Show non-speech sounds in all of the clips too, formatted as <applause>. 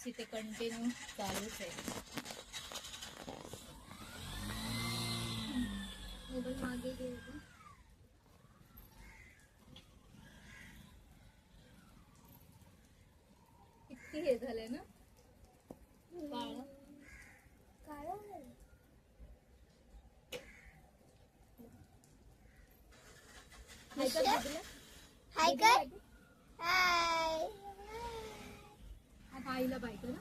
पाऊस इथे कंटिन्यू चालूच आहे. किती हे झालंय ना काळं. हाय का बाजूला? हाय काय हाय आता आईला बायक ना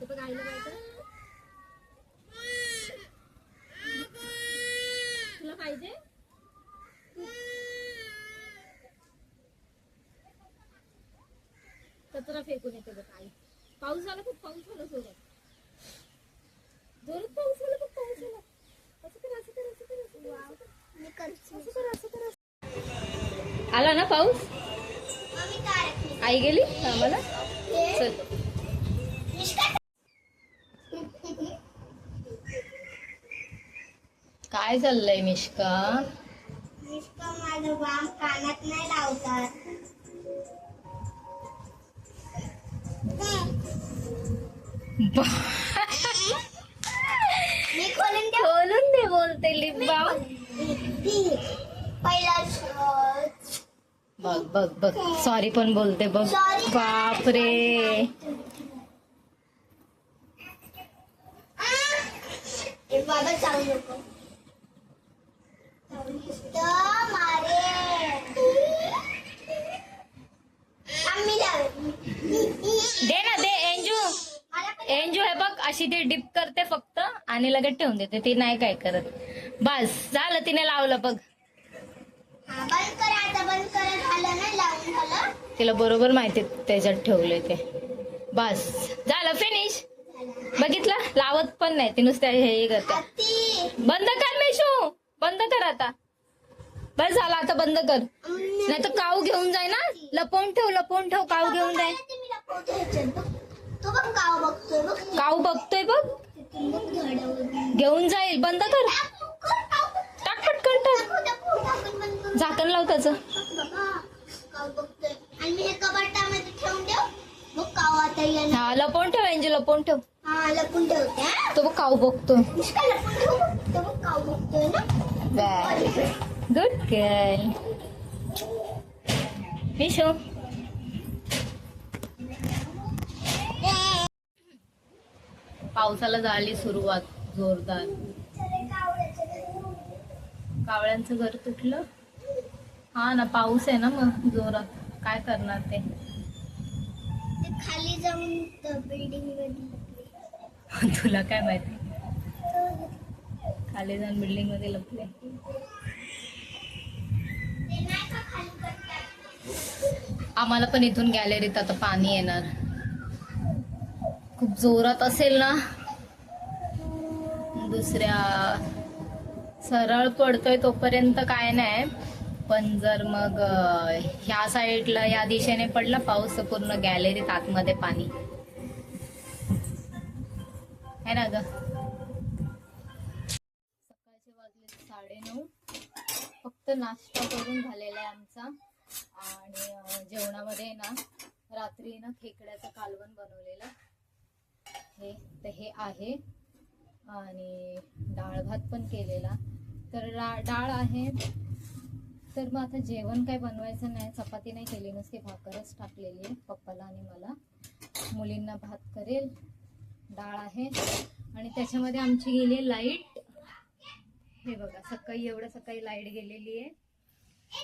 ते बघ आईला बायक तुला पाहिजे? कचरा फेकून येते बघ आई. पाऊस झाला खूप पाऊस झाला जोरात जोरात पाऊस झाला खूप पाऊस झाला असं कर असं कर असं कर असं कर, असं कर. असं. आला ना पाऊस? आई गेली आम्हाला चल. काय चाललंय मिस्टर माझं वाम कानात नाही लावतात. मी खोलून दे. बोलून दे बोलते पहिला शोध. बघ बघ बघ. सॉरी पण बोलते बघ. बापरे. बाबा चावू नको तर मारे आम्ही लावेल. दे ना दे एंजू. एंजू हे बघ अशी ती डिप करते फक्त आणि लगेच ठेवून देते. ती नाही काय करत. बस झालं तिने लावलं बघ. हा, तिला बरोबर माहिती त्याच्यात ठेवलंय ते. बस झालं फिनिश बघितलं? लावत पण नाही ती नुसत्या हे करते. बंद कर मेशू. आता? बस झालं आता बंद कर. नाही तर काऊ घेऊन जाय ना? लपवून ठेव लपवून ठेव काऊ घेऊन जाय. काऊ बघतोय बघ घेऊन जाईल. बंद कर. टाक पटकन टाक. झाकण लाव त्याचं. हे हा लपवून ठेव एंजल लपवून ठेव. हा लपून ठेवते हा. तो बघ काऊ बघतोय. बघतोय ना गुड गर्ल विशू पावसाला झाली सुरुवात जोरदार. कावळ्यांचं घर तुटलं? हा ना पाऊस आहे ना मग जोरात. काय करणार ते? खाली जाऊन बिल्डिंग <laughs> तुला काय माहिती? खाली जाऊन बिल्डिंगमध्ये लपले. आम्हाला पण इथून गॅलरीत आता पाणी येणार. खूप जोरात असेल ना? दुसऱ्या सरळ पडतोय तोपर्यंत काय नाही. पण जर मग ह्या साईडला या दिशेने पडला पाऊस तर पूर्ण गॅलरीत आतमध्ये पाणी. है ना ग? फक्त नाश्ता करून झालेला आहे आमचा. आणि जेवणामध्ये ना रात्री ना खेकड्याचं कालवण बनवलेलं. हे तर हे आहे. आणि डाळ भात पण केलेला. तर डाळ आहे. तर मग आता जेवण काय बनवायचं नाही चपाती नाही केली नुसती भाकरच टाकलेली आहे पप्पाला आणि मला. मुलींना भात करेल. डाळ आहे. आणि त्याच्यामध्ये आमची गेली लाइट. हे बघा सकाळी एवढं सकाळी लाइट गेलेली आहे.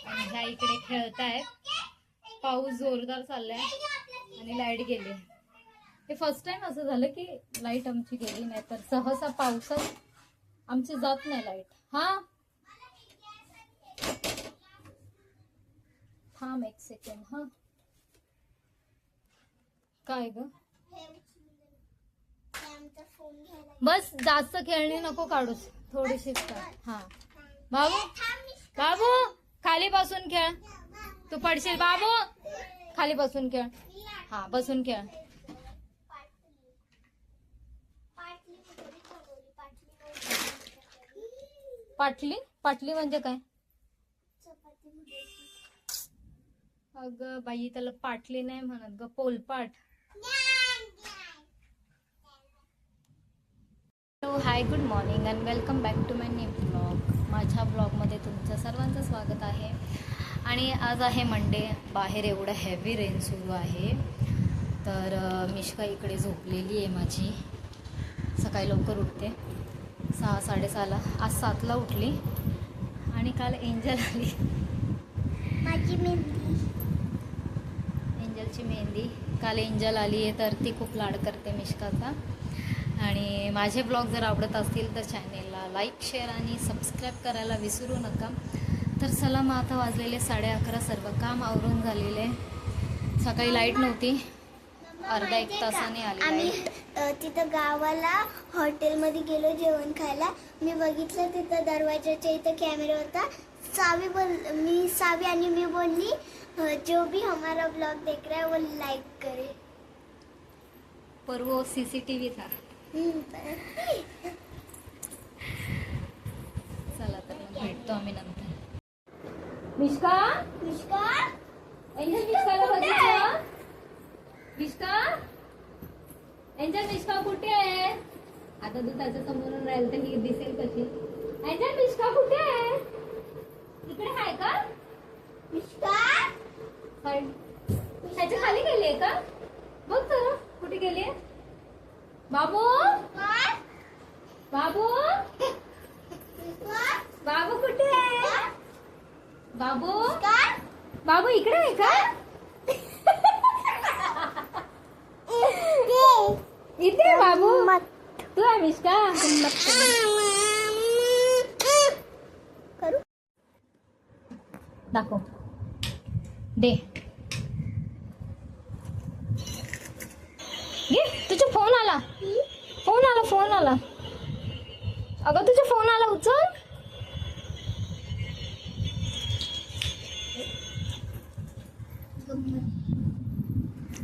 आणि ह्या इकडे खेळतायत. पाऊस जोरदार चाललाय आणि लाइट गेली. हे फर्स्ट टाइम असं झालं की लाइट आमची गेली नाही तर सहसा पावसात आमची जात नाही लाइट. हा? थांब एक सेकंड हा. काय ग? बस जास्त खेळणी नको काढूस. थोडीशीच काढ हा. बाबू बाबू खाली बसून खेळ. तू पडशील बाबू? खाली बसून खेळ. हा बसून खेळ. पाटली पाटली? म्हणजे काय. अगं बाई त्याला पाटली नाही म्हणत ग पोलपाट. Hi good morning and welcome back to my new blog माझ्या ब्लॉगमध्ये तुमचं सर्वांचं स्वागत आहे. आणि आज आहे मंडे बाहेर एवढं हेवी रेन सुरू आहे. तर मिश्का इकडे झोपलेली आहे माझी. सकाळी लवकर उठते. सहा साडेसहाला. आज सातला उठली. आणि काल एंजल आली. माझी मेहंदी. एंजलची मेहंदी. काल एंजल आली आहे तर ती खूप लाड करते मिश्काचा. आणि माझे ब्लॉग जर आवडत असतील तर चॅनेलला लाईक शेअर आणि सबस्क्राईब करायला विसरू नका. तर चला मग आता वाजलेले साडे अकरा सर्व काम आवरून झालेले. सकाळी लाइट नव्हती. अर्धा एक तासाने आली आम्ही तिथं गावाला हॉटेलमध्ये गेलो जेवण खायला. मी बघितलं तिथं दरवाजाच्या इथं कॅमेरा होता. सावी बोल मी सावी आणि मी बोलली जो भी हमारा ब्लॉग देख रहा है वो लाइक करे. पर वो सी सी टी व्ही था. चला तर मग भेटतो आम्ही नंतर. मिश्का मिश्का एंजल मिश्काला बघितलं? मिश्का एंजल मिश्का कुठे आहे? आता तू त्याच्या समोरून राहील तर ही दिसेल कशी. एंजल मिश्का कुठे आहे? इकडे आहे का? मिश्का पण त्याच्याखाली गेली आहे का? बघ तर कुठे गेली आहे बाबू? बाबू? बाबू कुठे आहे? बाबू? बाबू इकडे आहे का? इथे. बाबू. तू करू? दाखव. दे. तुझा फोन आला. फोन आला फोन आला. अगं तुझा फोन आला उचल.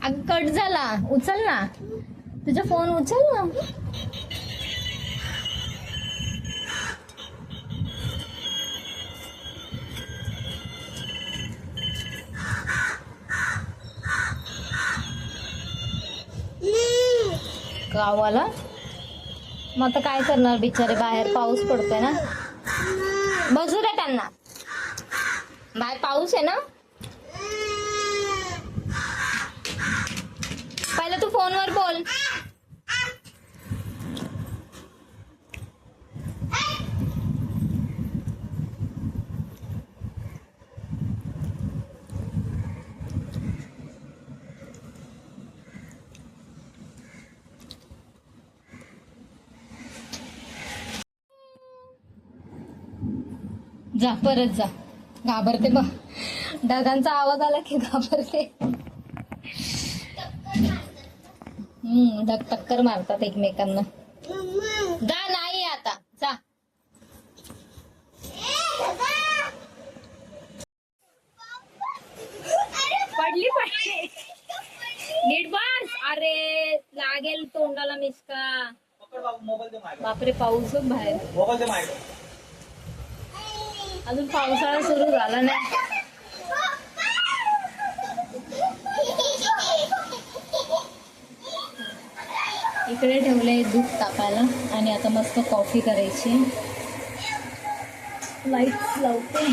अगं कट झाला. उचल ना. तुझा फोन उचल ना. गावाला. मग आता काय करणार बिचारे? बाहेर पाऊस पडतोय ना. बसू आहे त्यांना. बाहेर पाऊस आहे ना? पहिलं तू फोनवर बोल. जा परत जा. घाबरते बघ. ढगांचा आवाज आला की घाबरते. हम्म ढग टक्कर मारतात एकमेकांना. जा नाही आता. जा. पडली पडली. नीट बस. अरे लागेल तोंडाला मिसका. पकड बाबू मोबाईल दे माझ्याकडे बापरे पाऊस बाहेर. मोबाईल दे माझ्याकडे अजून पावसाळा सुरू झाला नाही. इकडे ठेवले दूध तापायला आणि आता मस्त कॉफी करायची. लाइट लावते.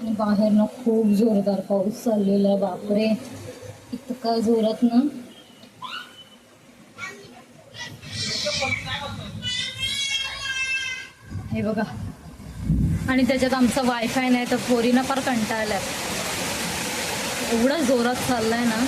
आणि बाहेर ना खूप जोरदार पाऊस चाललेला बापरे. इतका जोरात ना. हे बघा. आणि त्याच्यात आमचं वायफाय नाही तर पोरीनं फार कंटाळलाय एवढा जोरात चाललाय ना.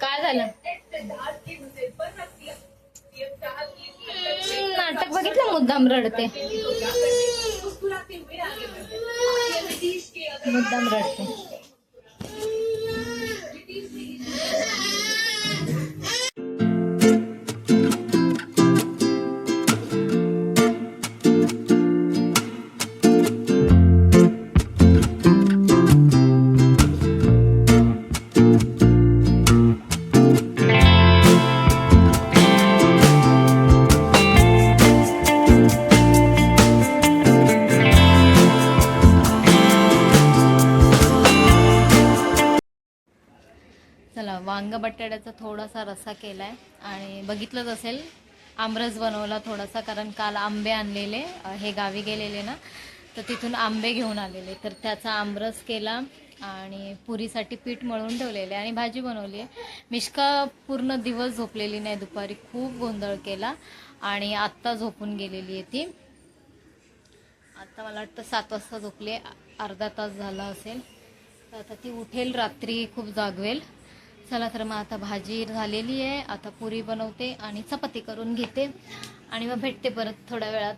काय झालं? नाटक बघितलं मुद्दाम रडते. मुद्दाम रडते. चला वांग बटाट्याचा थोडासा रस्सा आहे आणि बघितलंच असेल आमरस बनवला थोडासा कारण काल आंबे आणलेले हे गावी गेलेले ना तर तिथून आंबे घेऊन आलेले. तर त्याचा आमरस केला आणि पुरीसाठी पीठ मळून ठेवलेले आणि भाजी बनवली आहे. मिश्का पूर्ण दिवस झोपलेली नाही दुपारी खूप गोंधळ केला आणि आत्ता झोपून गेलेली आहे ती. आत्ता मला वाटतं सात वाजता झोपले अर्धा तास झाला असेल. तर आता ती उठेल रात्री खूप जागवेल. चला तर मग आता भाजी झालेली आहे. आता पुरी बनवते आणि चपाती करून घेते. आणि मग भेटते परत थोड्या वेळात.